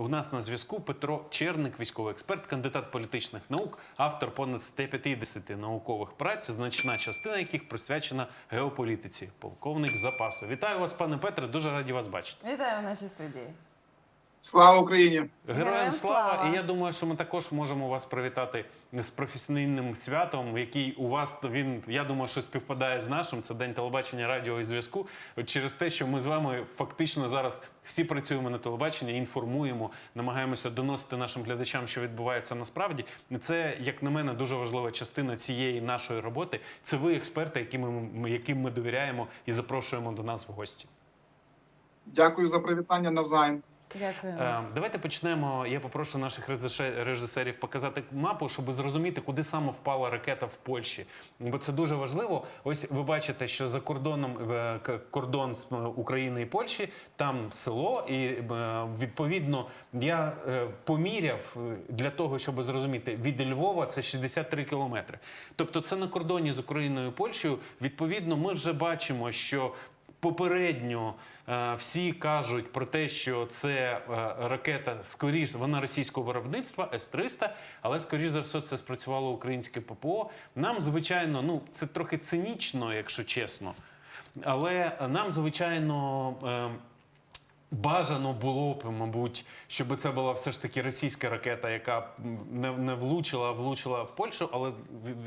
у нас на зв'язку Петро Черник, військовий експерт, кандидат політичних наук, автор понад 150 наукових праць, значна частина яких присвячена геополітиці. Полковник запасу. Вітаю вас, пане Петре. Дуже раді вас бачити. Вітаю в нашій студії. Слава Україні! Героям слава! І я думаю, що ми також можемо вас привітати з професійним святом, який у вас він, я думаю, що співпадає з нашим. Це день телебачення, радіо і зв'язку. Через те, що ми з вами фактично зараз всі працюємо на телебаченні, інформуємо, намагаємося доносити нашим глядачам, що відбувається насправді. Це, як на мене, дуже важлива частина цієї нашої роботи. Це ви, експерти, яким ми, яким ми довіряємо і запрошуємо до нас в гості. Дякую за привітання навзаєм. Дякую. Е, Давайте почнемо. Я попрошу наших режисерів показати мапу, щоб зрозуміти, куди саме впала ракета в Польщі. Бо це дуже важливо. Ось ви бачите, що за кордоном е, кордон е, України і Польщі, там село, і е, відповідно я поміряв для того, щоб зрозуміти, від Львова це 63 кілометри. Тобто, це на кордоні з Україною і Польщею. Відповідно, ми вже бачимо, що Попередньо е, всі кажуть про те, що це е, ракета скоріш вона російського виробництва С-300, але скоріш за все це спрацювало українське ППО. Нам звичайно, ну це трохи цинічно, якщо чесно. Але нам звичайно. Бажано було б, мабуть, щоб це була все ж таки російська ракета, яка не, не влучила, а влучила в Польщу, але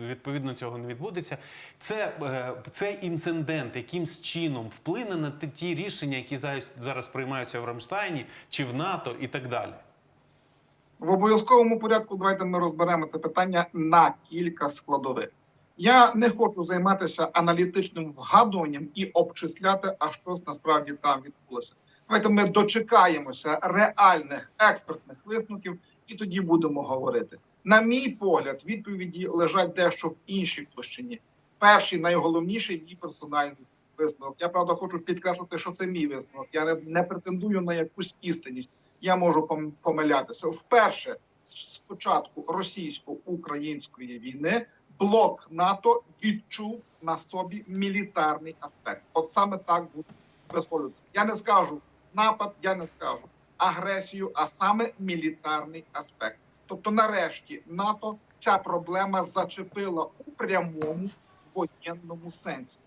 відповідно цього не відбудеться. Це е, цей інцидент якимсь чином вплине на ті рішення, які зараз, зараз приймаються в Рамштайні чи в НАТО і так далі. В обов'язковому порядку давайте ми розберемо це питання на кілька складових. Я не хочу займатися аналітичним вгадуванням і обчисляти, а щось насправді там відбулося. Давайте ми дочекаємося реальних експертних висновків і тоді будемо говорити. На мій погляд, відповіді лежать дещо в іншій площині. Перший найголовніший мій персональний висновок. Я правда хочу підкреслити, що це мій висновок. Я не, не претендую на якусь істинність. Я можу пом- помилятися. Вперше з початку російсько-української війни блок НАТО відчув на собі мілітарний аспект. От саме так буде висловлюватися. Я не скажу напад, я не скажу агресію, а саме мілітарний аспект. Тобто, нарешті, НАТО ця проблема зачепила у прямому воєнному сенсі.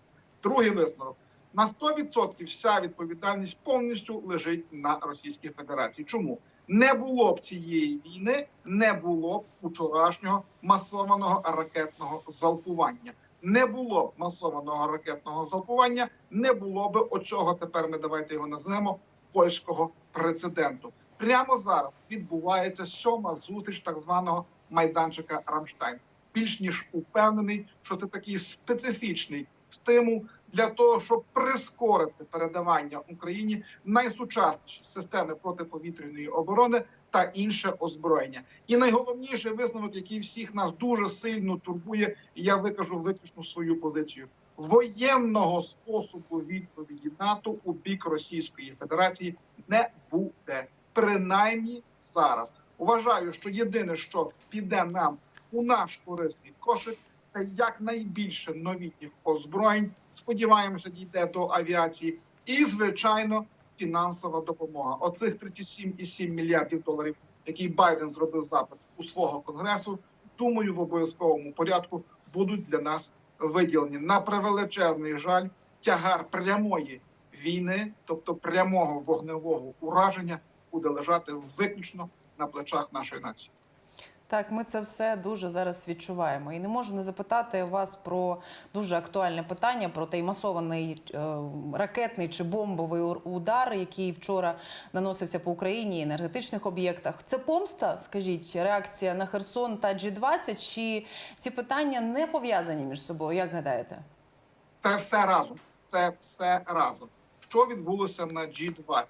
Другий висновок. На 100% вся відповідальність повністю лежить на Російській Федерації. Чому не було б цієї війни, не було б учорашнього масованого ракетного залпування. Не було б масованого ракетного залпування, не було б оцього. Тепер ми давайте його назвемо польського прецеденту. Прямо зараз відбувається сьома зустріч так званого майданчика Рамштайн. Більш ніж упевнений, що це такий специфічний стимул для того, щоб прискорити передавання Україні найсучасніші системи протиповітряної оборони та інше озброєння. І найголовніший висновок, який всіх нас дуже сильно турбує, я викажу виключно свою позицію воєнного способу відповіді НАТО у бік Російської Федерації не буде, принаймні зараз. Вважаю, що єдине, що піде нам у наш корисний кошик, це якнайбільше новітніх озброєнь. Сподіваємося, дійде до авіації, і звичайно, фінансова допомога. Оцих 37,7 мільярдів доларів, який Байден зробив запит у свого конгресу. Думаю, в обов'язковому порядку будуть для нас виділені на превеличезний жаль тягар прямої війни, тобто прямого вогневого ураження, буде лежати виключно на плечах нашої нації. Так, ми це все дуже зараз відчуваємо. І не можу не запитати вас про дуже актуальне питання про той масований е, ракетний чи бомбовий удар, який вчора наносився по Україні енергетичних об'єктах. Це помста, скажіть, реакція на Херсон та G20, чи ці питання не пов'язані між собою? Як гадаєте? Це все разом. Це все разом. Що відбулося на G20?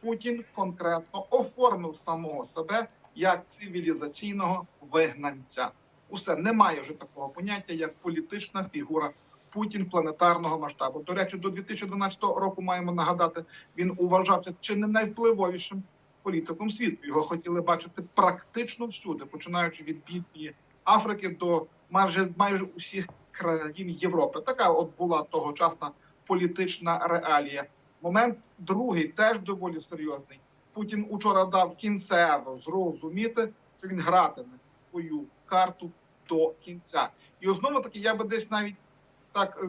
Путін конкретно оформив самого себе як цивілізаційного вигнанця. Усе немає вже такого поняття, як політична фігура Путін планетарного масштабу. До речі, до 2012 року маємо нагадати, він вважався чи не найвпливовішим політиком світу. Його хотіли бачити практично всюди, починаючи від бідної Африки до майже майже усіх країн Європи. Така от була тогочасна політична реалія. Момент другий теж доволі серйозний. Путін учора дав кінцево зрозуміти, що він гратиме свою карту до кінця. І знову таки, я би десь навіть так е,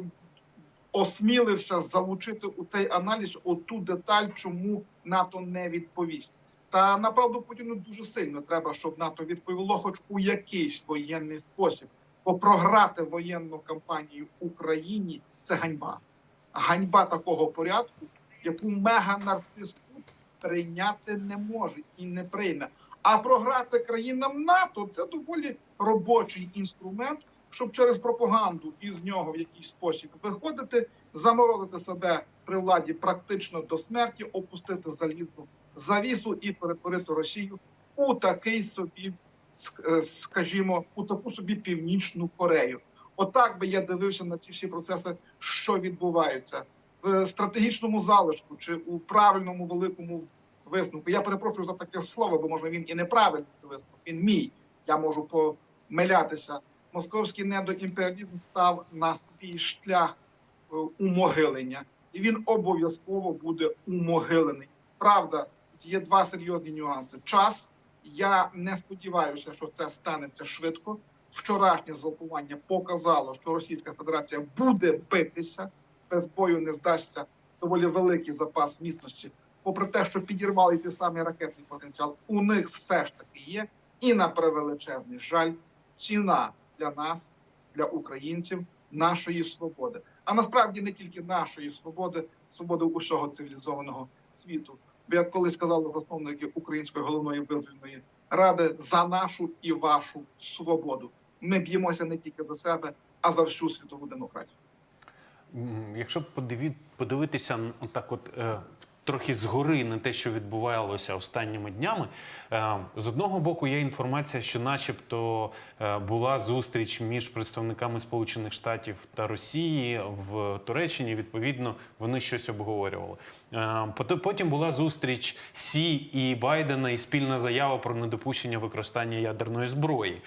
осмілився залучити у цей аналіз оту деталь, чому НАТО не відповість. Та направду Путіну дуже сильно треба, щоб НАТО відповіло, хоч у якийсь воєнний спосіб. Бо програти воєнну кампанію Україні це ганьба. Ганьба такого порядку, яку мега-нарцис Путін прийняти не може і не прийме. А програти країнам НАТО це доволі робочий інструмент, щоб через пропаганду із нього в якийсь спосіб виходити, заморозити себе при владі практично до смерті, опустити залізну завісу і перетворити Росію у такий собі, е, скажімо, у таку собі північну Корею. Отак би я дивився на ці всі процеси, що відбуваються в стратегічному залишку чи у правильному великому висновку. Я перепрошую за таке слово, бо може він і неправильний це висновок. Він мій. Я можу помилятися. Московський недоімперіалізм став на свій шлях е, умогилення, і він обов'язково буде умогилений. Правда, є два серйозні нюанси. Час. Я не сподіваюся, що це станеться швидко. Вчорашнє зґвалтування показало, що Російська Федерація буде битися без бою, не здасться доволі великий запас міцності. Попри те, що підірвали той самий ракетний потенціал, у них все ж таки є. І на превеличезний жаль, ціна для нас, для українців, нашої свободи. А насправді не тільки нашої свободи, свободи усього цивілізованого світу. Бо як колись сказали засновники Української головної визвольної ради за нашу і вашу свободу. Ми б'ємося не тільки за себе, а за всю світову демократію. Якщо подивитися так, от е, трохи згори на те, що відбувалося останніми днями, е, з одного боку є інформація, що, начебто, е, була зустріч між представниками Сполучених Штатів та Росії в Туреччині. Відповідно, вони щось обговорювали. Е, Потім була зустріч Сі і Байдена і спільна заява про недопущення використання ядерної зброї.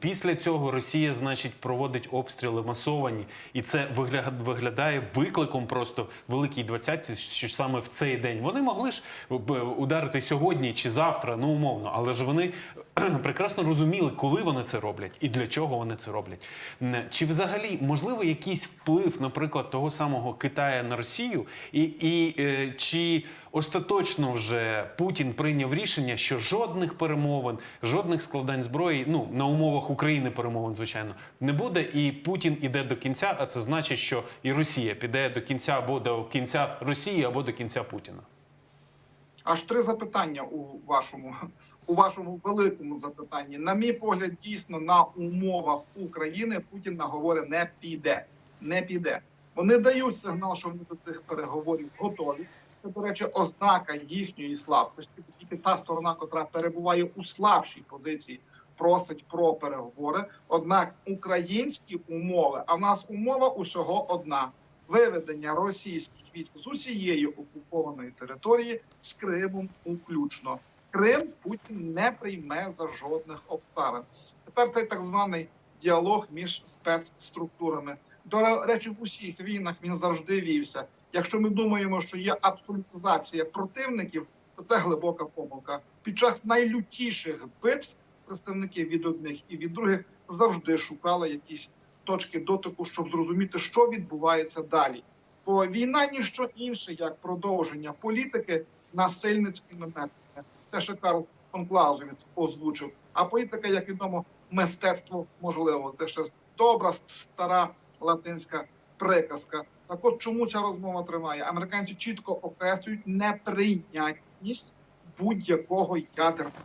Після цього Росія, значить, проводить обстріли масовані, і це вигля- виглядає викликом просто великій двадцятці, що саме в цей день вони могли ж б, ударити сьогодні чи завтра, ну умовно, але ж вони прекрасно розуміли, коли вони це роблять і для чого вони це роблять. Чи взагалі можливо якийсь вплив, наприклад, того самого Китая на Росію, і, і е, чи остаточно вже Путін прийняв рішення, що жодних перемовин, жодних складань зброї, ну на умовах України перемовин, звичайно, не буде, і Путін іде до кінця, а це значить, що і Росія піде до кінця або до кінця Росії, або до кінця Путіна. Аж три запитання у вашому у вашому великому запитанні. На мій погляд, дійсно на умовах України Путін на говори не піде. Не піде. Вони дають сигнал, що вони до цих переговорів готові. Це, до речі, ознака їхньої слабкості. Тільки та сторона, котра перебуває у слабшій позиції, просить про переговори. Однак українські умови, а в нас умова усього одна: виведення російських військ з усієї окупованої території з Кримом включно. Крим Путін не прийме за жодних обставин. Тепер цей так званий діалог між спецструктурами. До речі, в усіх війнах він завжди вівся. Якщо ми думаємо, що є абсолютизація противників, то це глибока помилка. Під час найлютіших битв представники від одних і від других завжди шукали якісь точки дотику, щоб зрозуміти, що відбувається далі. Бо війна ніщо інше, як продовження політики насильницькими методами. Це ще Карл фон Клаузевіц озвучив. А політика, як відомо, мистецтво можливо. Це ще добра стара латинська приказка. Так от чому ця розмова триває? Американці чітко окреслюють неприйнятність будь-якого ядерного.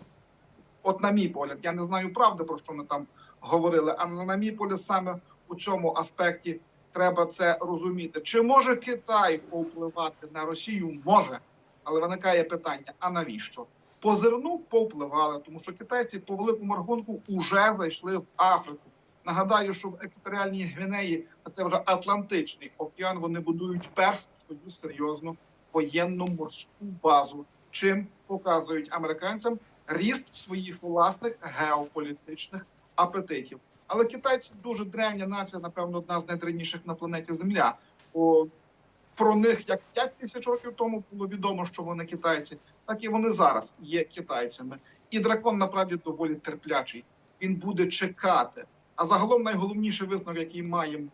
От, на мій погляд, я не знаю правди про що ми там говорили. А на мій погляд, саме у цьому аспекті треба це розуміти. Чи може Китай повпливати на Росію? Може, але виникає питання: а навіщо? По зерну повпливали, тому що китайці по великому рахунку вже зайшли в Африку. Нагадаю, що в екваторіальній Гвінеї, а це вже Атлантичний океан, вони будують першу свою серйозну воєнну морську базу, чим показують американцям ріст своїх власних геополітичних апетитів. Але китайці дуже древня нація, напевно, одна з найдревніших на планеті Земля. Бо про них як 5 тисяч років тому було відомо, що вони китайці, так і вони зараз є китайцями. І дракон насправді доволі терплячий. Він буде чекати. А загалом найголовніший висновок, який маємо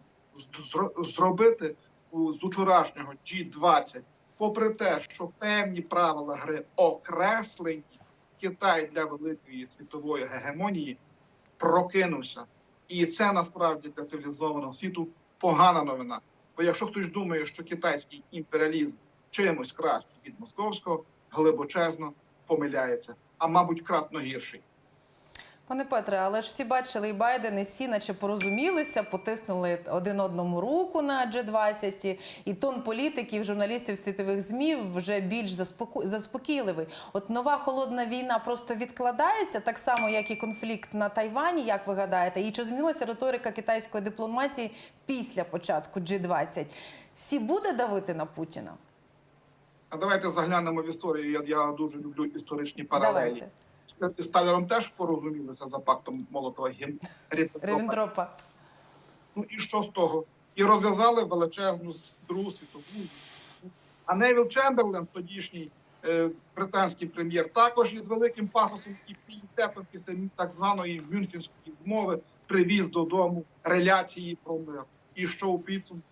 зробити з учорашнього G20, попри те, що певні правила гри окреслені, Китай для великої світової гегемонії прокинувся. І це насправді для цивілізованого світу погана новина. Бо якщо хтось думає, що китайський імперіалізм чимось кращий від московського, глибочезно помиляється, а мабуть, кратно гірший. Пане Петре, але ж всі бачили і Байден, і Сі, наче порозумілися, потиснули один одному руку на G20, і тон політиків, журналістів світових ЗМІ вже більш заспокійливий. От нова холодна війна просто відкладається, так само як і конфлікт на Тайвані, як ви гадаєте, і чи змінилася риторика китайської дипломатії після початку G20? Сі буде давити на Путіна? А давайте заглянемо в історію. Я, я дуже люблю історичні паралелі. Давайте. З Сталером теж порозумілися за пактом Молотова Ріббентропа. Ну і що з того? І розв'язали величезну Другу світову. А Невіл Чемберлен, тодішній е, британський прем'єр, також із великим пафосом і пієтетом після так званої Мюнхенської змови привіз додому реляції про мир. І що у підсумку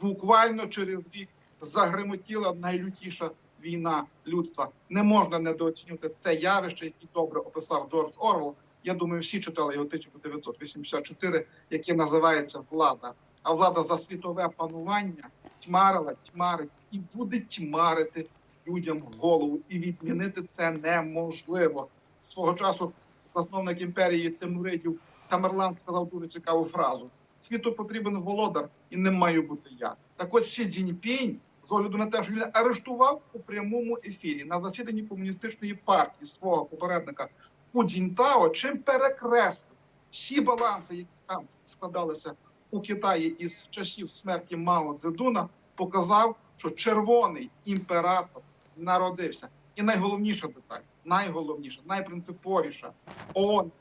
буквально через рік загремотіла найлютіша війна людства. Не можна недооцінювати це явище, яке добре описав Джордж Орвел. Я думаю, всі читали його 1984, яке називається влада. А влада за світове панування тьмарила, тьмарить і буде тьмарити людям голову. І відмінити це неможливо. Свого часу засновник імперії Тимуридів Тамерлан сказав дуже цікаву фразу: світу потрібен володар, і не маю бути я. Так ось Сі Цзіньпінь, з огляду на те, що він арештував у прямому ефірі на засіданні комуністичної партії свого попередника Ку Цзіньтао, чим перекреслив всі баланси, які там складалися у Китаї із часів смерті Мао Цзедуна, показав, що червоний імператор народився. І найголовніша деталь, найголовніша, найпринциповіша ООН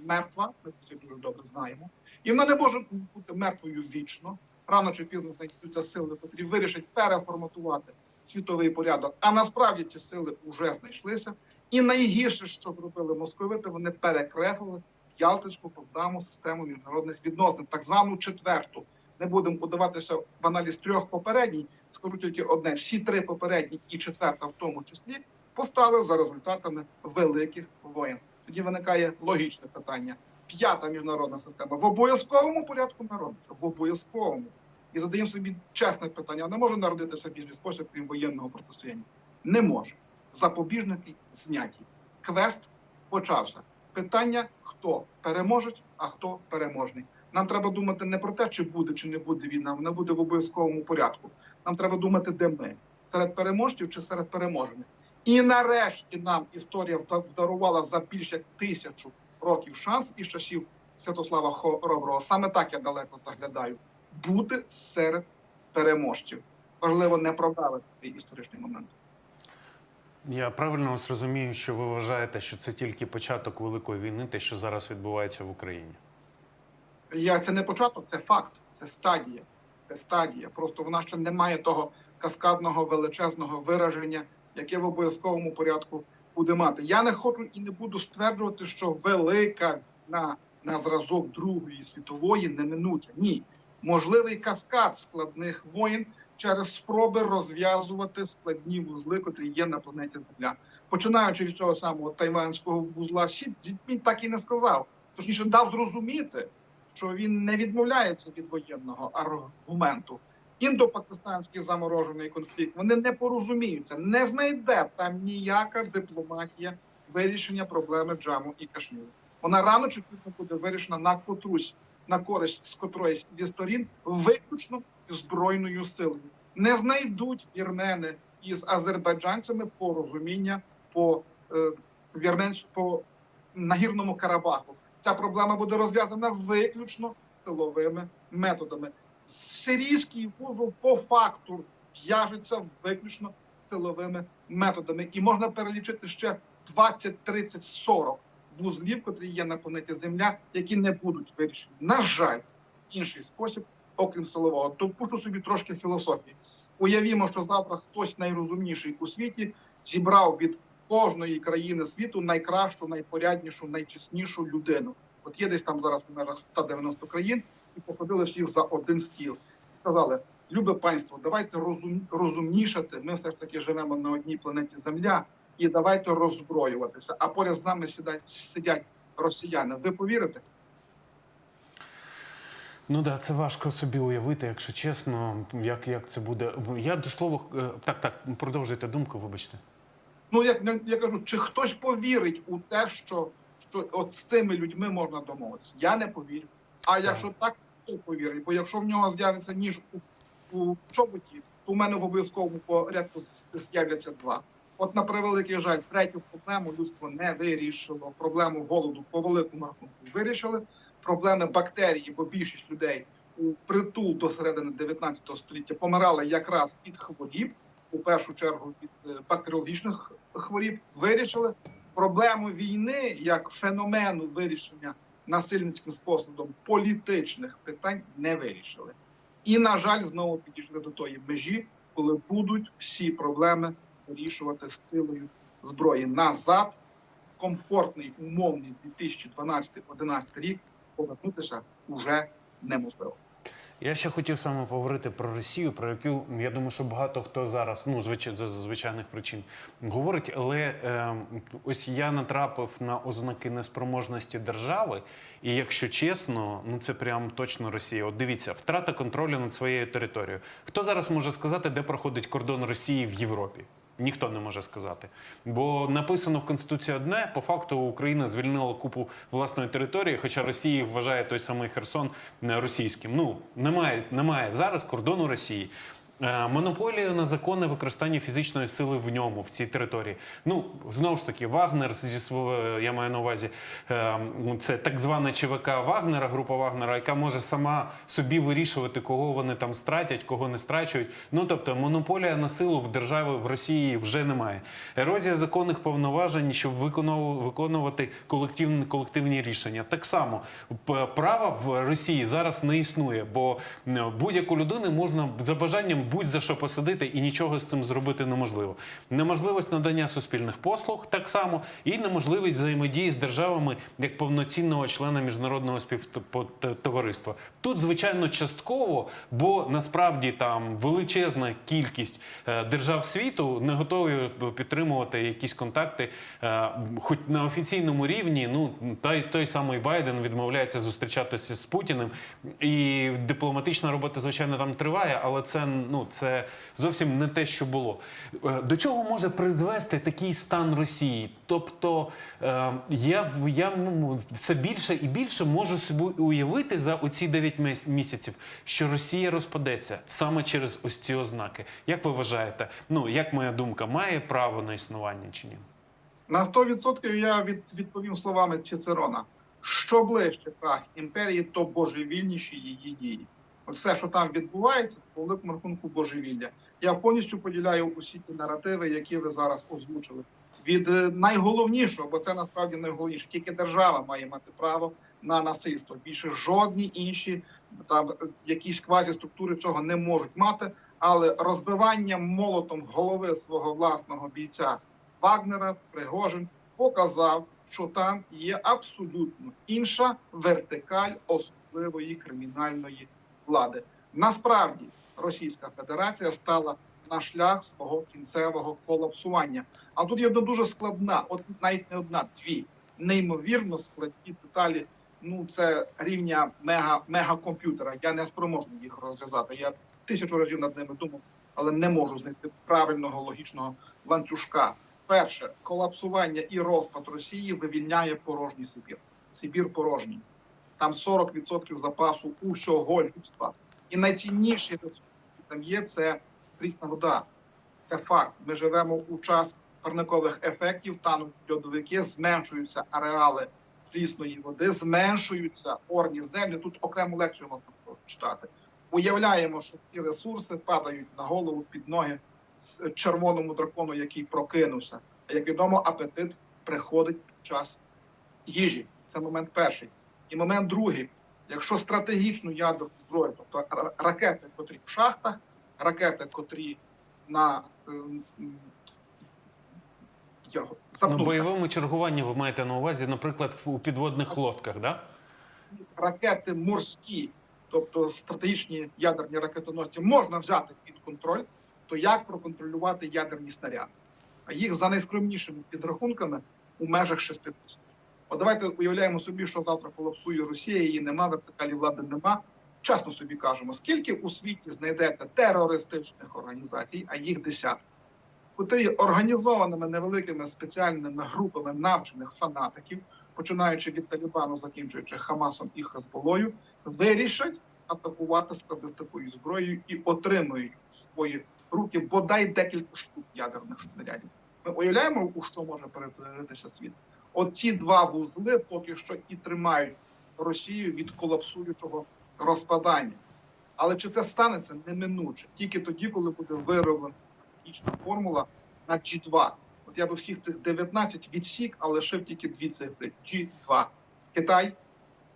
мертва. Ми це дуже добре знаємо, і вона не може бути мертвою вічно. Рано чи пізно знайдуться сили, котрі вирішать переформатувати світовий порядок. А насправді ці сили вже знайшлися. І найгірше, що зробили московити, вони перекреслили Ялтинську поздаму систему міжнародних відносин, так звану четверту. Не будемо подаватися в аналіз трьох попередніх. Скажу тільки одне: всі три попередні і четверта, в тому числі, постали за результатами великих воєн. Тоді виникає логічне питання: п'ята міжнародна система в обов'язковому порядку народу, в обов'язковому. І задаємо собі чесне питання: не може народитися в інший спосіб, крім воєнного протистояння? Не може. Запобіжники зняті. Квест почався. Питання: хто переможе, а хто переможний. Нам треба думати не про те, чи буде, чи не буде війна. Вона буде в обов'язковому порядку. Нам треба думати, де ми серед переможців чи серед переможених. І нарешті нам історія вдарувала за більш як тисячу років шанс із часів Святослава Хороброго. Саме так я далеко заглядаю. Бути серед переможців. Важливо не прогавити цей історичний момент. Я правильно вас розумію, що ви вважаєте, що це тільки початок великої війни, те, що зараз відбувається в Україні. Я це не початок, це факт, це стадія. Це стадія. Просто вона ще не має того каскадного величезного вираження, яке в обов'язковому порядку буде мати. Я не хочу і не буду стверджувати, що велика війна на зразок Другої світової неминуча. Ні, можливий каскад складних воєн через спроби розв'язувати складні вузли, котрі є на планеті Земля. Починаючи від цього самого тайванського вузла, Сі Цзіньпінь так і не сказав. Точніше, дав зрозуміти, що він не відмовляється від воєнного аргументу. Індо-пакистанський заморожений конфлікт вони не порозуміються, не знайде там ніяка дипломатія вирішення проблеми Джаму і Кашміру. Вона рано чи пізно буде вирішена на котрусь на користь з котроїсь зі сторін, виключно збройною силою. Не знайдуть вірмени із азербайджанцями порозуміння по е, вірменсь по нагірному Карабаху. Ця проблема буде розв'язана виключно силовими методами. Сирійський вузол по факту в'яжеться виключно силовими методами, і можна перелічити ще 20, 30, 40 вузлів, котрі є на планеті Земля, які не будуть вирішені. На жаль, інший спосіб, окрім силового. То пушу собі трошки філософії. Уявімо, що завтра хтось найрозумніший у світі зібрав від кожної країни світу найкращу, найпоряднішу, найчеснішу людину. От є десь там зараз наверно, 190 країн, і посадили всіх за один стіл. Сказали: любе панство, давайте розум, розумнішати. Ми все ж таки живемо на одній планеті Земля, і давайте роззброюватися. А поряд з нами сидять, сидять росіяни. Ви повірите? Ну да, це важко собі уявити, якщо чесно, як, як це буде. Я до слова, е, так, так, продовжуйте думку, вибачте. Ну як я, я кажу, чи хтось повірить у те, що, що от з цими людьми можна домовитися? Я не повірю. А якщо так, хто повірить? Бо якщо в нього з'явиться ніж у, у чоботі, то в мене в обов'язковому порядку з'являться два. От на превеликий жаль, третю проблему людство не вирішило. Проблему голоду по великому рахунку вирішили. Проблеми бактерії, бо більшість людей у притул до середини 19 століття помирали якраз від хворіб, у першу чергу від е, бактеріологічних хворіб, вирішили проблему війни як феномену вирішення насильницьким способом політичних питань не вирішили. І, на жаль, знову підійшли до тої межі, коли будуть всі проблеми вирішувати з силою зброї назад. Комфортний умовний 2012-2011 рік повернутися вже неможливо. Я ще хотів саме поговорити про Росію, про яку я думаю, що багато хто зараз, ну звичай, з звичайних причин говорить, але е, ось я натрапив на ознаки неспроможності держави, і якщо чесно, ну це прям точно Росія. От дивіться, втрата контролю над своєю територією. Хто зараз може сказати, де проходить кордон Росії в Європі? Ніхто не може сказати, бо написано в конституції одне. По факту Україна звільнила купу власної території, хоча Росія вважає той самий Херсон російським. Ну немає, немає зараз кордону Росії. Е, Монополія на законне використання фізичної сили в ньому, в цій території. Ну знову ж таки, Вагнер зі свого, я маю на увазі, е, це так звана ЧВК Вагнера, група Вагнера, яка може сама собі вирішувати, кого вони там стратять, кого не страчують. Ну тобто, монополія на силу в державі в Росії вже немає. Ерозія законних повноважень, щоб виконувати колективні колективні рішення. Так само права в Росії зараз не існує, бо будь-яку людину можна за бажанням будь-за що посадити, і нічого з цим зробити неможливо. Неможливість надання суспільних послуг так само, і неможливість взаємодії з державами як повноцінного члена міжнародного співтовариства. Тут, звичайно, частково, бо насправді там величезна кількість е, держав світу не готові підтримувати якісь контакти, е, хоч на офіційному рівні. Ну той, той самий Байден відмовляється зустрічатися з Путіним, і дипломатична робота, звичайно, там триває, але це ну це зовсім не те, що було. Е, До чого може призвести такий стан Росії? Тобто е, я, я ну, все більше і більше можу собі уявити за оці 9 мес- місяців, що Росія розпадеться саме через ось ці ознаки. Як ви вважаєте? Ну як моя думка, має право на існування чи ні? На 100% я від, відповім словами Цицерона: що ближче крах імперії, то божевільніші її дії. Все, що там відбувається, по великому рахунку божевілля. Я повністю поділяю усі ті наративи, які ви зараз озвучили. Від е, найголовнішого, бо це насправді найголовніше, тільки держава має мати право на насильство. Більше жодні інші там е, якісь квазіструктури цього не можуть мати. Але розбивання молотом голови свого власного бійця Вагнера Пригожин показав, що там є абсолютно інша вертикаль особливої кримінальної влади. Насправді Російська Федерація стала на шлях свого кінцевого колапсування. А тут є дуже складна, от навіть не одна, дві неймовірно складні деталі. Ну, це рівня мега мегакомп'ютера. Я не спроможний їх розв'язати. Я тисячу разів над ними думав, але не можу знайти правильного логічного ланцюжка. Перше, колапсування і розпад Росії вивільняє порожній Сибір. Сибір порожній. Там 40% запасу усього людства. І найцінніший ресурс, який там є, це прісна вода. Це факт. Ми живемо у час парникових ефектів, тануть льодовики, зменшуються ареали прісної води, зменшуються орні землі. Тут окрему лекцію можна прочитати. Уявляємо, що ці ресурси падають на голову під ноги червоному дракону, який прокинувся. Як відомо, апетит приходить під час їжі. Це момент перший. І момент другий: якщо стратегічну ядерну зброю, тобто ракети, котрі в шахтах, ракети, котрі на е, я Ну, бойовому чергуванні ви маєте на увазі, наприклад, у підводних лодках, да? ракети морські, тобто стратегічні ядерні ракетоносці, можна взяти під контроль, то як проконтролювати ядерні снаряди? А їх за найскромнішими підрахунками у межах 6 тисяч. От давайте уявляємо собі, що завтра колапсує Росія, її нема, вертикалі влади нема. Чесно собі кажемо, скільки у світі знайдеться терористичних організацій, а їх десятки, котрі організованими невеликими спеціальними групами навчених фанатиків починаючи від Талібану, закінчуючи Хамасом і Хезболою, вирішать атакувати склади з такою зброєю і отримують свої руки бодай декілька штук ядерних снарядів. Ми уявляємо, у що може перетворитися світ. Оці два вузли поки що і тримають Росію від колапсуючого розпадання. Але чи це станеться неминуче? Тільки тоді, коли буде вироблена стратегічна формула на G2. От я би всіх цих 19 відсік, а лишив тільки дві цифри: G2. Китай,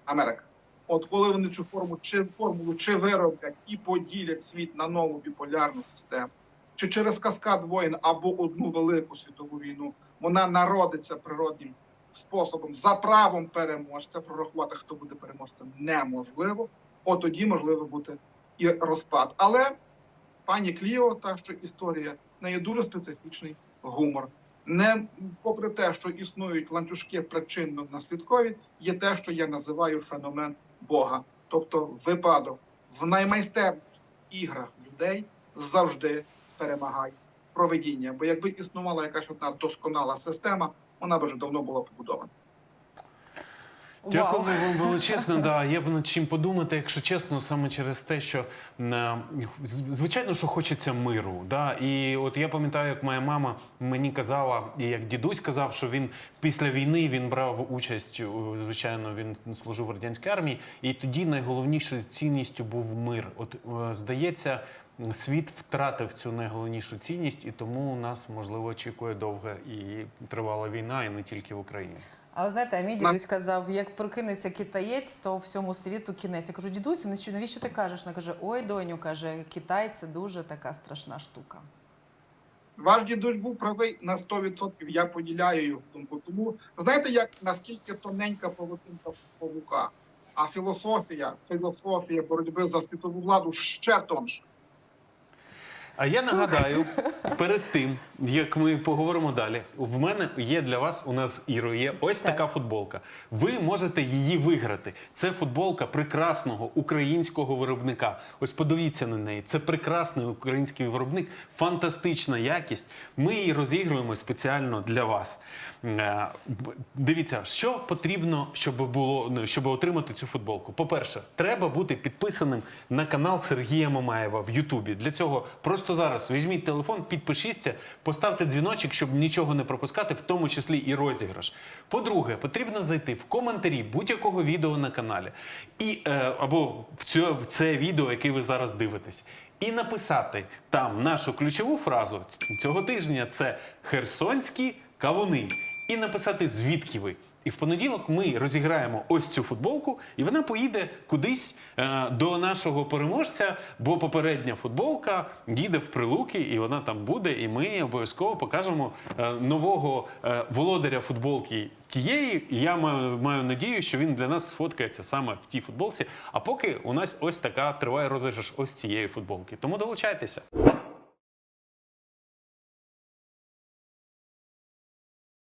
Америка. От коли вони цю форму чи формулу чи вироблять і поділять світ на нову біполярну систему, чи через каскад воїн або одну велику світову війну, вона народиться природнім способом за правом переможця. Прорахувати, хто буде переможцем, неможливо. От тоді можливо бути і розпад. Але пані Кліо, та що історія в неї дуже специфічний гумор. Не попри те, що існують ланцюжки причинно-наслідкові, є те, що я називаю феномен Бога, тобто випадок в наймайстерніших іграх людей завжди перемагає проведіння. Бо якби існувала якась одна досконала система, вона б вже давно була побудована. Дякуємо вам величезно. Да, є б над чим подумати, якщо чесно, саме через те, що е, звичайно, що хочеться миру. Да? І от я пам'ятаю, як моя мама мені казала, і як дідусь казав, що він після війни він брав участь, звичайно, він служив в радянській армії, і тоді найголовнішою цінністю був мир. От е, здається. Світ втратив цю найголовнішу цінність, і тому нас можливо очікує довга і тривала війна, і не тільки в Україні. А ви знаєте, а мій дідусь казав, як прокинеться китаєць, то всьому світу кінець. Я кажу, дідусь, навіщо, навіщо ти кажеш? Вона каже, ой, доню, каже, Китай це дуже така страшна штука. Ваш дідусь був правий на 100%, я поділяю його думку. Тому знаєте, як наскільки тоненька поведінка павука, а філософія, філософія боротьби за світову владу ще тонша. А я нагадаю, перед тим як ми поговоримо далі, в мене є для вас у нас з Ірою є ось Так. така футболка. Ви можете її виграти. Це футболка прекрасного українського виробника. Ось подивіться на неї. Це прекрасний український виробник, фантастична якість. Ми її розігруємо спеціально для вас. Е, Дивіться, що потрібно, щоб було ну, щоб отримати цю футболку. По-перше, треба бути підписаним на канал Сергія Мамаєва в Ютубі. Для цього просто зараз візьміть телефон, підпишіться, поставте дзвіночок, щоб нічого не пропускати, в тому числі і розіграш. По-друге, потрібно зайти в коментарі будь-якого відео на каналі і е, або в цьо- в це відео, яке ви зараз дивитесь. І написати там нашу ключову фразу цього тижня це Херсонські кавуни. І написати звідки ви. І в понеділок ми розіграємо ось цю футболку, і вона поїде кудись е, до нашого переможця, бо попередня футболка їде в прилуки, і вона там буде. І ми обов'язково покажемо е, нового е, володаря футболки тієї. І я маю, маю надію, що він для нас сфоткається саме в тій футболці. А поки у нас ось така триває розіграш ось цієї футболки. Тому долучайтеся.